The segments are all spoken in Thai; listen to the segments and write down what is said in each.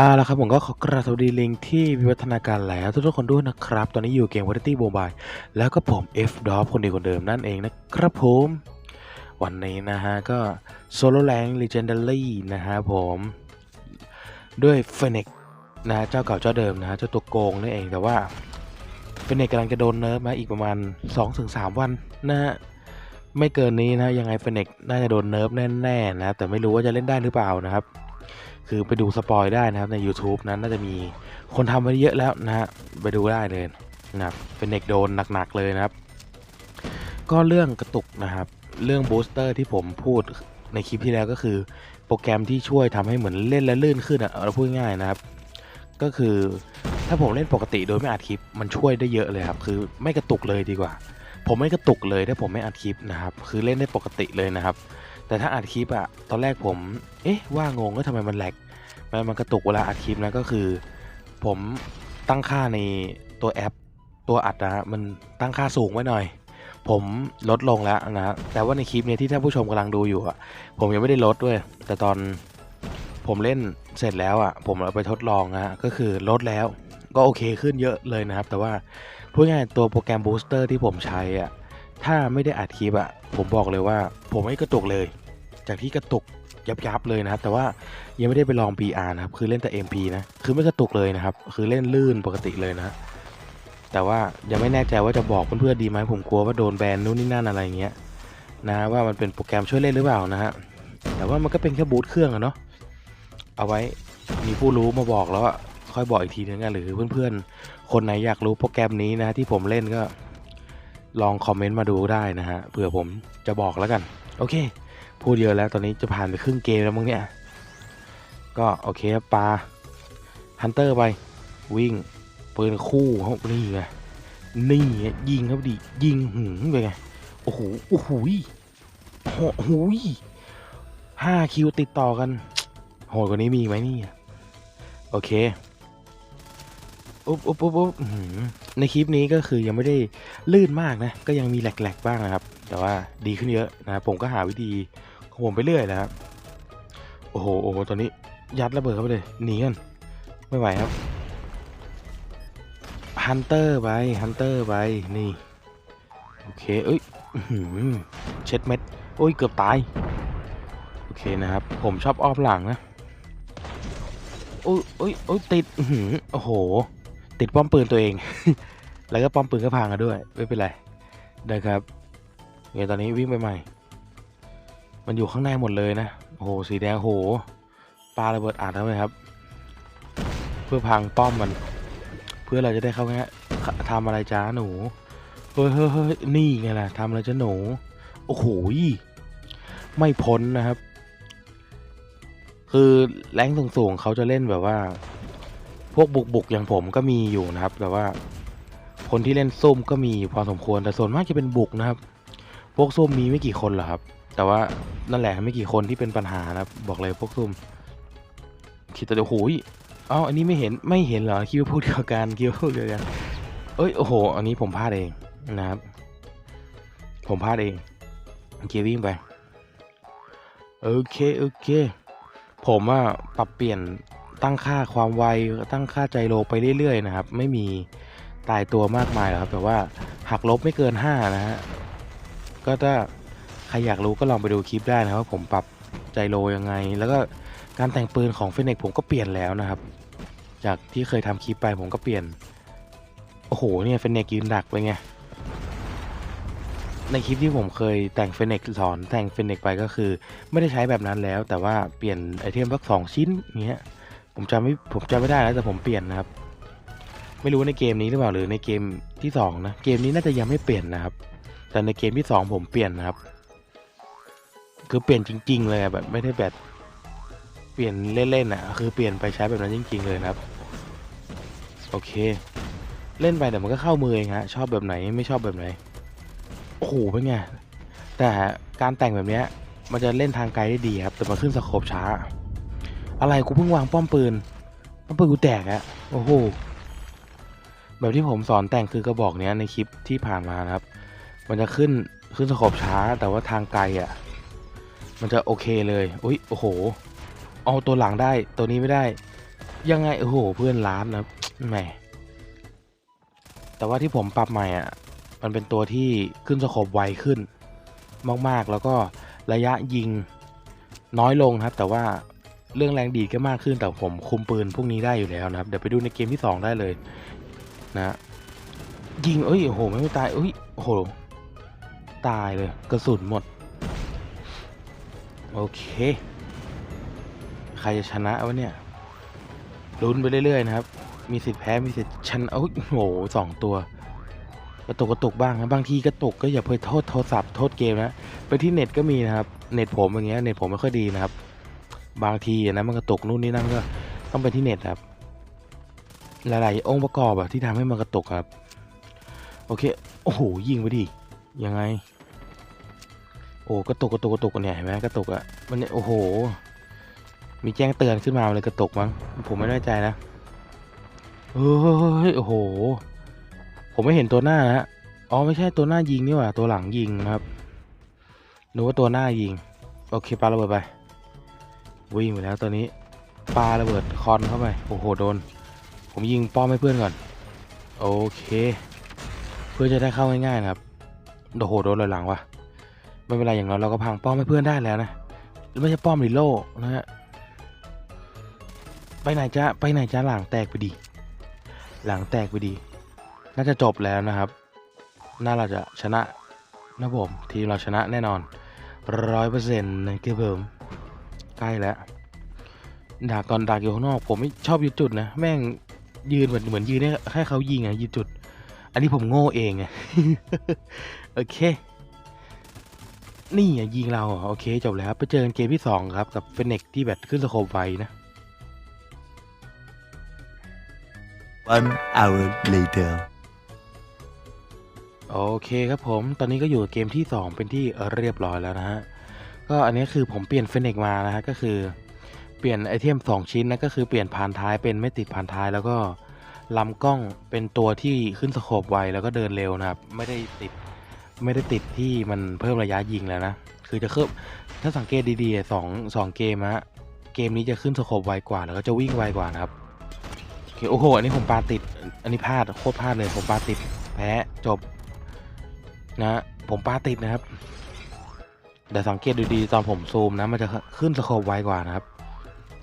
อ่าแล้วครับผมก็ขอกราบสวัสดีลิงที่วิวัฒนาการแล้วทุกๆคนด้วยนะครับ ตอนนี้อยู่เกม v a r i t y Mobile แล้วก็ผม F d o p คนดีคนเดิมนั่นเองนะครับผม วันนี้นะฮะ ก็ Solo Rank Legendary นะฮะผม ด้วย f e n i x นะ เจ้าเก่าเจ้าเดิมนะฮะ เจ้าตัวโกงนั่นเองแต่ว่า f e n i x กำลังจะโดนเนิร์ฟมาอีกประมาณ 2-3 วันนะฮะ ไม่เกินนี้นะยังไง f e n i x น่าจะโดนเนิร์ฟแน่ๆนะแต่ไม่รู้ว่าจะเล่นได้หรือเปล่านะครับ คือไปดูสปอยได้นะครับใน YouTube นั้นน่าจะมีคนทำไว้เยอะแล้วนะฮะไปดูได้เลยนะครับเป็นเด็กโดนหนักๆเลยนะครับ ก็เรื่องกระตุกนะครับ เรื่องบูสเตอร์ที่ผมพูดในคลิปที่แล้วก็คือ โปรแกรมที่ช่วยทำให้เหมือนเล่นและลื่นขึ้นอะเราพูดง่ายนะครับ ก็คือถ้าผมเล่นปกติโดยไม่อัดคลิปมันช่วยได้เยอะเลยครับคือไม่กระตุกเลยดีกว่า ผมไม่กระตุกเลยถ้าผมไม่อัดคลิปนะครับ คือเล่นได้ปกติเลยนะครับ แต่ถ้าอัดคลิปอะตอนแรกผม เอ๊ะ ว่างงก็ทำไมมันแหลกมันมันกระตุกเวลาอัดคลิปนะก็คือ ผมตั้งค่าในตัวแอป ตัวอัดนะฮะมันตั้งค่าสูงไว้หน่อย ผมลดลงแล้วนะฮะแต่ว่าในคลิปเนี้ยที่ท่านผู้ชมกำลังดูอยู่อะผมยังไม่ได้ลดด้วย แต่ตอนผมเล่นเสร็จแล้วอะผมเอาไปทดลองนะฮะก็คือลดแล้วก็โอเคขึ้นเยอะเลยนะครับ แต่ว่าพูดง่ายตัวโปรแกรมบูสเตอร์ที่ผมใช้อะ ถ้าไม่ได้อัดคลิปอะผมบอกเลยว่า ผมไม่กระตุกเลย จากที่กระตุกยับๆเลยนะครับ แต่ว่ายังไม่ได้ไปลอง PR นะครับ คือเล่นแต่ MP นะ คือไม่กระตุกเลยนะครับ คือเล่นลื่นปกติเลยนะ แต่ว่ายังไม่แน่ใจว่าจะบอกเพื่อนๆดีไหมผมกลัวว่าโดนแบนนู่นนี่นั่นอะไรเงี้ยนะว่ามันเป็นโปรแกรมช่วยเล่นหรือเปล่านะฮะ แต่ว่ามันก็เป็นแค่บูตเครื่องอะเนาะ เอาไว้มีผู้รู้มาบอกแล้วอะค่อยบอกอีกทีนึงกันหรือเพื่อนๆ คนไหนอยากรู้โปรแกรมนี้นะที่ผมเล่นก็ ลองคอมเมนต์มาดูได้นะฮะเผื่อผมจะบอกแล้วกัน โอเค พูดเยอะแล้วตอนนี้จะผ่านไปครึ่งเกมแล้วมั้งเนี่ย ก็โอเคครับปลาฮันเตอร์ไป วิ่งปืนคู่เขานี่ไงนี่ยิงครับดิยิงหืมไปไงโอ้โหโอ้โหยโอ้โหยห้าคิวติดต่อกัน โหดกว่านี้มีไหมนี่ โอเค อุ๊บอุ๊บอุ๊บอุ๊บในคลิปนี้ก็คือยังไม่ได้ลื่นมากนะ ก็ยังมีแหลกๆบ้างนะครับ แต่ว่าดีขึ้นเยอะนะผมก็หาวิธีของผมไปเรื่อยนะครับ โอ้โหโอ้โหตอนนี้ยัดระเบิดเข้าไปเลยหนีกันไม่ไหวครับฮันเตอร์ไปฮันเตอร์ไปนี่โอเคเอ้ยเช็ดเม็ดโอ้ยเกือบตายโอเคนะครับ ผมชอบอ้อมหลังนะโอ้ยโอ้ยโอ้ยติดโอ้โห ติดป้อมปืนตัวเอง แล้วก็ป้อมปืนก็พังกันด้วย ไม่เป็นไรนะครับโอเคตอนนี้วิ่งไปใหม่ มันอยู่ข้างในหมดเลยนะโอ้โหสีแดงโหปลาระเบิดอัดเข้าไปครับ เพื่อพังป้อมมัน เพื่อเราจะได้เข้าง่ายทำอะไรจ้าหนูเฮ้ยเฮ้ยเฮ้ยนี่ไงล่ะทำอะไรจ้าหนูโอ้โหไม่พ้นนะครับ คือแรงสูงๆเขาจะเล่นแบบว่า วกบุกๆอย่างผมก็มีอยู่นะครับ แต่ว่าคนที่เล่นส้มก็มีพอสมควรแต่ส่วนมากจะเป็นบุกนะครับ พวกส้มมีไม่กี่คนหรอครับ แต่ว่านั่นแหละไม่กี่คนที่เป็นปัญหานะครับบอกเลยพวกส้มคิดแต่เดี๋ยวโหยเอ้าอันนี้ไม่เห็นไม่เห็นเหรอคิดว่าพูดเดียวกันคิดว่าพูดเดียวกันเอ้ยโอ้โห อันนี้ผมพลาดเองนะครับ ผมพลาดเองเกียร์วิ่งไปโอเคโอเค ผมอะปรับเปลี่ยน ตั้งค่าความไวตั้งค่าใจโลไปเรื่อยๆนะครับ ไม่มีตายตัวมากมายหรอกครับ แต่ว่าหักลบไม่เกิน 5 นะฮะก็ถ้าใครอยากรู้ก็ลองไปดูคลิปได้นะครับว่าผมปรับใจโลยังไง แล้วก็การแต่งปืนของเฟเน็กผมก็เปลี่ยนแล้วนะครับ จากที่เคยทำคลิปไปผมก็เปลี่ยน โอ้โหเนี่ยเฟเน็กยืนดักไปไงในคลิปที่ผมเคยแต่งเฟเน็กสอนแต่งเฟเน็กไปก็คือ ไม่ได้ใช้แบบนั้นแล้ว แต่ว่าเปลี่ยนไอเทมสักสองชิ้นเงี้ย ผมจำไม่ผมจำไม่ได้แล้วแต่ผมเปลี่ยนนะครับ ไม่รู้ในเกมนี้หรือเปล่าหรือในเกมที่สองนะเกมนี้น่าจะยังไม่เปลี่ยนนะครับ แต่ในเกมที่สองผมเปลี่ยนนะครับ คือเปลี่ยนจริง ๆ เลยแบบไม่ได้แบบเปลี่ยนเล่นๆอะคือเปลี่ยนไปใช้แบบนั้นจริง ๆ เลยนะครับ โอเค เล่นไปแต่มันก็เข้ามือเองฮะชอบแบบไหนไม่ชอบแบบไหนโอ้โหเป็นไงแต่การแต่งแบบเนี้ยมันจะเล่นทางไกลได้ดีครับ แต่มันขึ้นสโคปช้า อะไรกูเพิ่งวางป้อมปืนป้อมปืนกูแตกอะโอ้โหแบบที่ผมสอนแต่งคือกระบอกเนี้ยในคลิปที่ผ่านมานะครับ มันจะขึ้นขึ้นสโคปช้าแต่ว่าทางไกลอะมันจะโอเคเลยอุ้ยโอ้โห เอาตัวหลังได้ตัวนี้ไม่ได้ ยังไงโอ้โหเพื่อนล้านนะแหมแต่ว่าที่ผมปรับใหม่อะ มันเป็นตัวที่ขึ้นสโคบไวขึ้น มากๆแล้วก็ระยะยิงน้อยลงครับ แต่ว่า เรื่องแรงดีดก็มากขึ้นแต่ผมคุมปืนพวกนี้ได้อยู่แล้วนะครับ เดี๋ยวไปดูในเกมที่ 2 ได้เลยนะยิงเอ้ยโอ้โหไม่ตายเอ้ยโอ้โหตายเลยกระสุนหมด โอเค ใครจะชนะวะเนี่ยลุ้นไปเรื่อยๆนะครับ มีสิทธิ์แพ้มีสิทธิ์ชนะโอ้โหสองตัวกระตุกกระตุกบ้างนะบางทีกระตุกก็อย่าไปโทษโทรศัพท์โทษเกมนะไปที่เน็ตก็มีนะครับ เน็ตผมอย่างเงี้ยเน็ตผมไม่ค่อยดีนะครับ บางทีนะมันกระตุกนู่นนี่นั่นก็ต้องไปที่เน็ตครับ หลายๆ องค์ประกอบอะที่ทำให้มันกระตุกครับ โอเค โอ้โห ยิงไปดิ ยังไง โอ้กระตุกกระตุกกระตุกเนี่ยเห็นไหมกระตุกอะมันเนี่ยโอ้โห มีแจ้งเตือนขึ้นมาเลยกระตุกมั้ง ผมไม่แน่ใจนะเฮ้ย โอ้โห ผมไม่เห็นตัวหน้านะฮะ อ๋อ ไม่ใช่ตัวหน้ายิงนี่หว่า ตัวหลังยิงครับนึกว่าตัวหน้ายิง โอเคปาระเบิดไป วิ่งไปแล้วตอนนี้ปลาระเบิดคอนเข้าไปโอ้โหโดน ผมยิงป้อมให้เพื่อนก่อน โอเค เพื่อจะได้เข้าง่ายๆนะครับโอ้โหโดนเลยหลังวะไม่เป็นไรอย่างน้อยเราก็พังป้อมให้เพื่อนได้แล้วนะไม่ใช่ป้อมหรือโล่นะฮะไปไหนจ้าไปไหนจ้าหลังแตกไปดี หลังแตกไปดี น่าจะจบแล้วนะครับน่าเราจะชนะนะผมทีมเราชนะแน่นอนร้อยเปอร์เซ็นต์นะครับผม ใกล้แล้วดักก่อนดักอยู่ข้างนอกผมไม่ชอบยืนจุดนะแม่งยืนเหมือนเหมือนยืนให้ให้เขายิงอะยืนจุด อันนี้ผมโง่เองไงโอเค นี่อะยิงเราเหรอโอเคจบแล้วไปเจอกันเกมที่2ครับกับเฟนเน็กที่แบบขึ้นสโคปไวนะ One hour later. โอเคครับผม ตอนนี้ก็อยู่กับเกมที่ 2 เป็นที่เรียบร้อยแล้วนะฮะ ก็อันนี้คือผมเปลี่ยนเฟนเน็กมานะฮะก็คือเปลี่ยนไอเทม2 ชิ้นนะก็คือเปลี่ยนพานท้ายเป็นไม่ติดพานท้ายแล้วก็ลำกล้องเป็นตัวที่ขึ้นสโคปไวแล้วก็เดินเร็วนะครับไม่ได้ติดไม่ได้ติดที่มันเพิ่มระยะยิงแล้วนะคือจะเพิ่มถ้าสังเกตดีๆสองสองเกมฮะเกมนี้จะขึ้นสโคปไวกว่าแล้วก็จะวิ่งไวกว่านะครับโอเคโอ้โหอันนี้ผมปาติดอันนี้พลาดโคตรพลาดเลยผมปาติดแพ้จบนะผมปาติดนะครับ แต่สังเกตดูดีตอนผมซูมนะมันจะขึ้นสโคปไวกว่านะครับ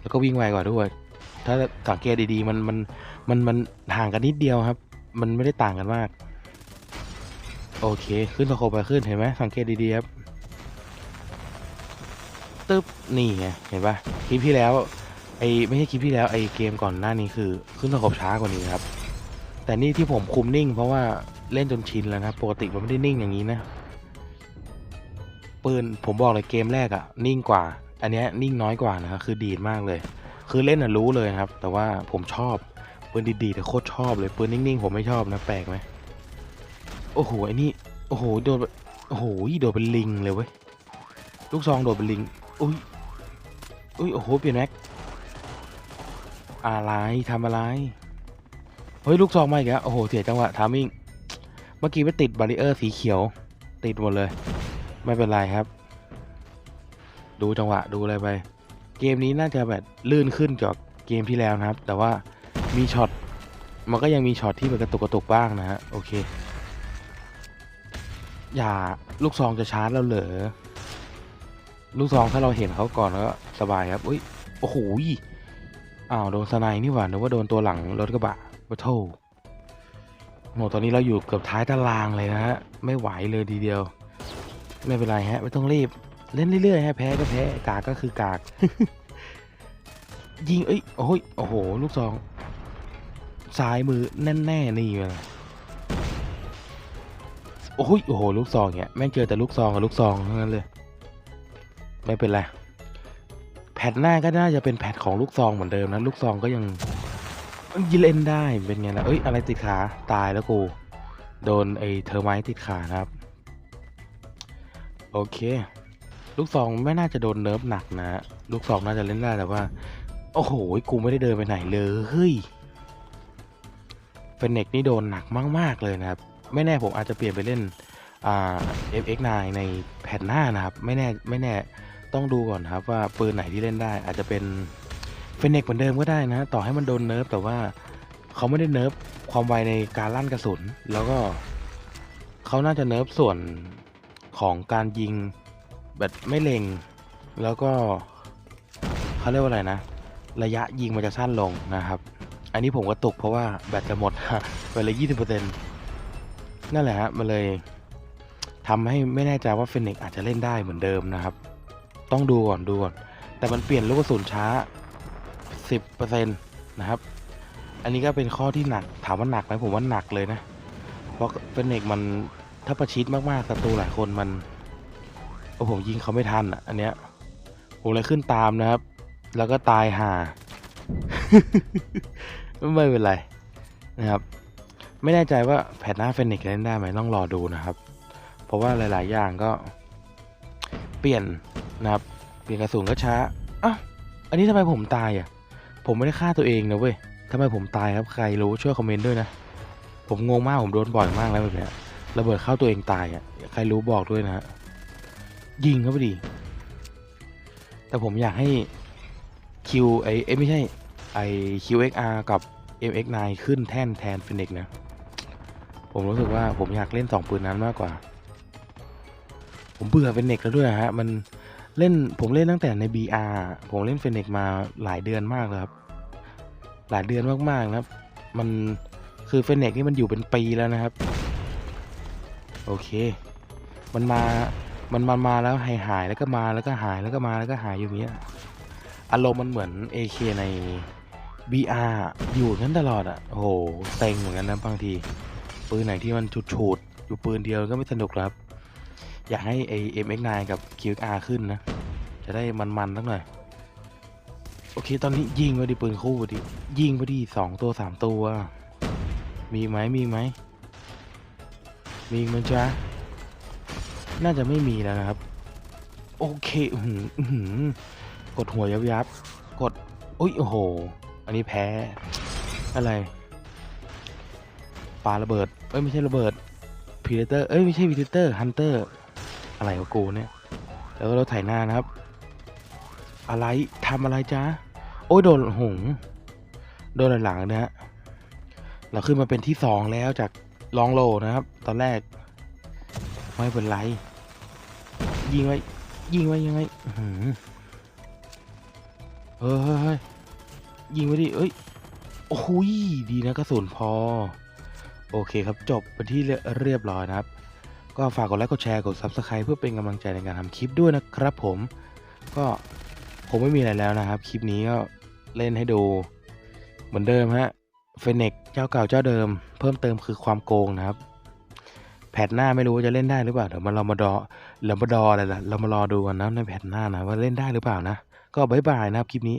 แล้วก็วิ่งไวกว่าด้วย ถ้าสังเกตดีๆมันมันมันมันห่างกันนิดเดียวครับ มันไม่ได้ต่างกันมาก โอเค ขึ้นสโคปไปขึ้นเห็นไหมสังเกตดีๆครับตึ๊บนี่ไงเห็นปะคลิปที่แล้วไอไม่ใช่คลิปที่แล้วไอเกมก่อนหน้านี้คือขึ้นสโคปช้ากว่านี้ครับ แต่นี่ที่ผมคุมนิ่ง เพราะว่าเล่นจนชินแล้วนะปกติมันไม่ได้นิ่งอย่างนี้นะ ปืนผมบอกเลยเกมแรกอะนิ่งกว่า อันนี้นิ่งน้อยกว่านะครับคือดีดมากเลย คือเล่นอะรู้เลยครับ แต่ว่าผมชอบปืนดีๆแต่โคตรชอบเลยปืนนิ่งๆ ผมไม่ชอบนะแปลกไหมโอ้โหไอ้นี่โอ้โหโดนโอ้โหโดนเป็นลิงเลยเว้ยลูกซองโดนเป็นลิงอุ้ยอุ้ยโอ้โหเปลี่ยนแม็กอะไรทำอะไรเฮ้ยลูกซองมาอีกแล้วโอ้โหเสียจังหวะทามิ่งเมื่อกี้ไปติดบาริเออร์สีเขียว ติดหมดเลย ไม่เป็นไรครับ ดูจังหวะดูอะไรไป เกมนี้น่าจะแบบลื่นขึ้นจากเกมที่แล้วนะครับ แต่ว่ามีช็อตมันก็ยังมีช็อตที่แบบกระตุกกระตุกบ้างนะฮะโอเค อย่าลูกซองจะชาร์จเราเหรอลูกซองถ้าเราเห็นเขาก่อนก็สบายครับอุ้ยโอ้โหอ้าวโดนสไนนี่หว่านึกว่าโดนตัวหลังรถกระบะโอ้โถโหตอนนี้เราอยู่เกือบท้ายตารางเลยนะฮะไม่ไหวเลยทีเดียว ไม่เป็นไรฮะ ไม่ต้องรีบ เล่นเรื่อยๆฮะแพ้ก็แพ้กากก็คือกาก ยิงเอ้ยโอ้ยโอ้โห ลูกซองซ้ายมือแน่แน่ๆนี่เลยโอ้ยโอ้โห ลูกซองเนี่ยแม่งเจอแต่ลูกซองกับลูกซองทั้งนั้นเลย ไม่เป็นไรแพทหน้าก็น่าจะเป็นแพทของลูกซองเหมือนเดิมนะลูกซองก็ยังยิงเล่นได้เป็นไงล่ะเอ้ยอะไรติดขาตายแล้วกูโดนไอ้เทอร์ไมท์ติดขานะครับ โอเค ลูกซองไม่น่าจะโดนเนิร์ฟหนักนะลูกซองน่าจะเล่นได้แต่ว่า โอ้โห กูไม่ได้เดินไปไหนเลยเฮ้ยเฟนเน็กนี่โดนหนักมาก ๆ เลยนะครับ ไม่แน่ผมอาจจะเปลี่ยนไปเล่นอ่า FX9 ในแผ่นหน้านะครับ ไม่แน่ไม่แน่ต้องดูก่อนครับว่าปืนไหนที่เล่นได้ อาจจะเป็นเฟเน็กเหมือนเดิมก็ได้นะ ต่อให้มันโดนเนิร์ฟแต่ว่าเขาไม่ได้เนิร์ฟความไวในการลั่นกระสุน แล้วก็เขาน่าจะเนิร์ฟส่วน ของการยิงแบบไม่เล็ง แล้วก็เขาเรียกว่าอะไรนะ ระยะยิงมันจะสั้นลงนะครับ อันนี้ผมก็ตกเพราะว่าแบตจะหมดไปเลยยี่สิบเปอร์เซ็นนั่นแหละฮะมันเลยทำให้ไม่แน่ใจว่าเฟนิกอาจจะเล่นได้เหมือนเดิมนะครับ ต้องดูก่อนดูก่อน แต่มันเปลี่ยนลูกกระสุนช้า 10%นะครับ อันนี้ก็เป็นข้อที่หนัก ถามว่าหนักไหมผมว่าหนักเลยนะ เพราะเฟนิกมัน ถ้าประชิดมากๆศัตรูหลายคนมันโอ้ผมยิงเขาไม่ทันอะ อันเนี้ยผมเลยขึ้นตามนะครับ แล้วก็ตายห่า ไม่เป็นไรนะครับ ไม่แน่ใจว่าแพทหน้าเฟนิกซ์เล่นได้ไหมต้องรอดูนะครับ เพราะว่าหลาย ๆ อย่างก็ เปลี่ยนนะครับ เปลี่ยนกระสุนก็ช้าอ้าวอันนี้ทำไมผมตายอะ ผมไม่ได้ฆ่าตัวเองนะเว้ยทำไมผมตายครับใครรู้ช่วยคอมเมนต์ด้วยนะ ผมงงมากผมโดนบ่อยมากแล้วแบบเนี้ย ระเบิดเข้าตัวเองตายอะ ใครรู้บอกด้วยนะฮะ ยิงเข้าไปดิแต่ผมอยากให้ Q ไอเอ้ไม่ใช่ ไอ QXR กับ MX9 ขึ้นแท่นแทนฟินิกนะ ผมรู้สึกว่าผมอยากเล่นสองปืนนั้นมากกว่า ผมเบื่อฟินิกแล้วด้วยฮะ มันเล่นผมเล่นตั้งแต่ใน BR ผมเล่นฟินิกมาหลายเดือนมากเลยครับ หลายเดือนมากๆนะครับ มันคือเฟินิกนี่มันอยู่เป็นปีแล้วนะครับ โอเค มันมา มันมามาแล้วหายหายแล้วก็มาแล้วก็หายแล้วก็มาแล้วก็หายอยู่เงี้ยอารมณ์มันเหมือน AK ใน BR อยู่นั้นตลอดอะ โอ้โหเต็งเหมือนกันนะบางที ปืนไหนที่มันฉุดๆอยู่ปืนเดียวก็ไม่สนุกล้วครับ อยากให้ไอ MX9 กับ QR ขึ้นนะ จะได้มันๆสักหน่อย โอเค ตอนนี้ยิงไปดิปืนคู่ดิยิงไปดิสองตัวสามตัว มีไหมมีไหม มีอีกไหมันจ๊ะ น่าจะไม่มีแล้วนะครับ โอเคอื้อหืออื้อหือกดหัวยับยับกดอุ้ยโอ้โห อันนี้แพ้ อะไรปาระเบิด เอ้ย ไม่ใช่ระเบิดพีเดเตอร์ เอ้ย ไม่ใช่พีเดเตอร์ฮันเตอร์ อะไรของกูเนี่ย แล้วก็รถไถนานะครับ อะไรทำอะไรจ๊ะ โอ้ยโดนหง โดนหลังๆนะฮะ เราขึ้นมาเป็นที่สองแล้วจาก ลองโลนะครับ ตอนแรก ไม่เป็นไร ยิงไว้ ยิงไว้ยังไงเฮ้ยเฮ้ยยิงไว้ดิเอ้ย โอ้ย ดีนะกระสุนพอ โอเคครับ จบเป็นที่เรียบร้อยนะครับ ก็ฝากกดไลค์ กดแชร์ กด Subscribe เพื่อเป็นกำลังใจในการทำคลิปด้วยนะครับผม ก็ผมไม่มีอะไรแล้วนะครับ คลิปนี้ก็เล่นให้ดู เหมือนเดิมฮะ เฟเน็กเจ้าเก่าเจ้าเดิม เพิ่มเติมคือความโกงนะครับ แพทหน้าไม่รู้จะเล่นได้หรือเปล่าเดี๋ยวมาเรามาดอเรามาดออะไรล่ะเรามารอดูกันนะในแพทหน้านะว่าเล่นได้หรือเปล่านะ ก็บายบายนะครับคลิปนี้